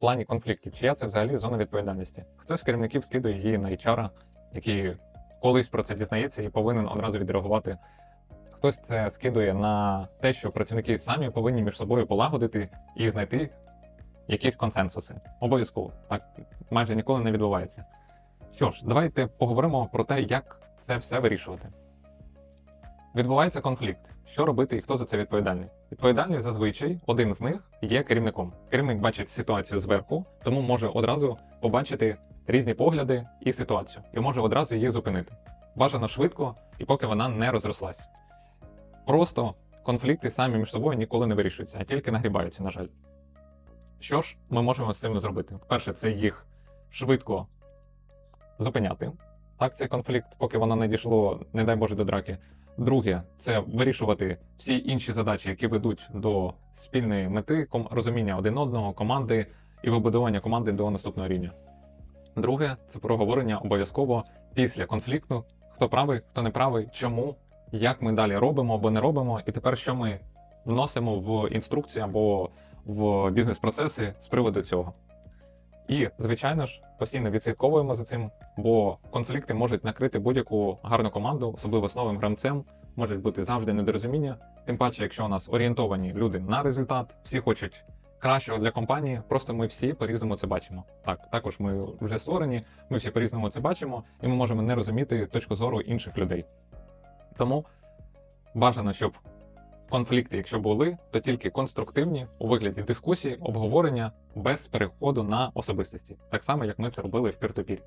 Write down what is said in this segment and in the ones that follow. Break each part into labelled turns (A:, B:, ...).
A: плані конфліктів, чия це взагалі зона відповідальності. Хтось з керівників скидує її на HR, який колись про це дізнається і повинен одразу відреагувати. Хтось це скидує на те, що працівники самі повинні між собою полагодити і знайти якісь консенсуси. Обов'язково так майже ніколи не відбувається. Що ж, давайте поговоримо про те, як це все вирішувати. Відбувається конфлікт. Що робити і хто за це відповідальний? Відповідальний зазвичай один з них є керівником. Керівник бачить ситуацію зверху, тому може одразу побачити різні погляди і ситуацію, і може одразу її зупинити. Бажано швидко і поки вона не розрослась. Просто конфлікти самі між собою ніколи не вирішуються, а тільки нагрібаються, на жаль. Що ж ми можемо з цим зробити? Перше, це їх швидко зупиняти. Так, цей конфлікт, поки воно не дійшло, не дай Боже, до драки. Друге, це вирішувати всі інші задачі, які ведуть до спільної мети, ком- розуміння один одного, команди і вибудування команди до наступного рівня. Друге, це проговорення обов'язково після конфлікту, хто правий, хто не правий, чому, як ми далі робимо або не робимо, і тепер що ми вносимо в інструкції або в бізнес-процеси з приводу цього. І, звичайно ж, постійно відслідковуємо за цим, бо конфлікти можуть накрити будь-яку гарну команду, особливо з новим гравцем, можуть бути завжди недорозуміння. Тим паче, якщо у нас орієнтовані люди на результат, всі хочуть кращого для компанії, просто ми всі по-різному це бачимо. Так, також ми вже створені, ми всі по-різному це бачимо, і ми можемо не розуміти точку зору інших людей. Тому бажано, щоб конфлікти, якщо були, то тільки конструктивні у вигляді дискусії, обговорення без переходу на особистості, так само як ми це робили в пір-ту-пір.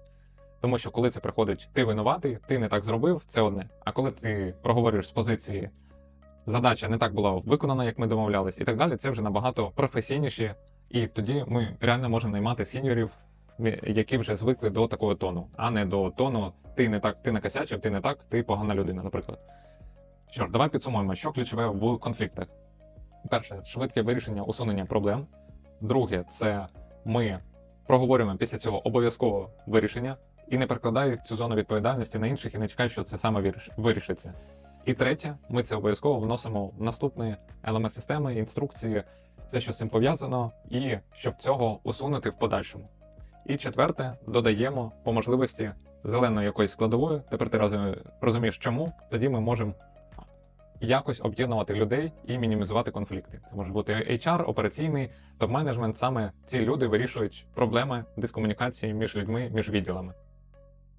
A: Тому що коли це приходить, ти винуватий, ти не так зробив, це одне. А коли ти проговорюєш з позиції задача не так була виконана, як ми домовлялись, і так далі, це вже набагато професійніше, і тоді ми реально можемо наймати сіньорів, які вже звикли до такого тону, а не до тону ти не так, ти накосячив, ти не так, ти погана людина, наприклад. Що ж, давай підсумуємо, що ключове в конфліктах. Перше, швидке вирішення усунення проблем. Друге, це ми проговорюємо після цього обов'язково вирішення і не перекладають цю зону відповідальності на інших і не чекають, що це саме вирішиться. І третє, ми це обов'язково вносимо в наступні елемент системи, інструкції, все, що з цим пов'язано, і щоб цього усунути в подальшому. І четверте, додаємо по можливості зеленої якоїсь складової. Тепер ти розумієш, чому. Тоді ми можемо якось об'єднувати людей і мінімізувати конфлікти. Це може бути HR, операційний, топ-менеджмент. Саме ці люди вирішують проблеми дискомунікації між людьми, між відділами.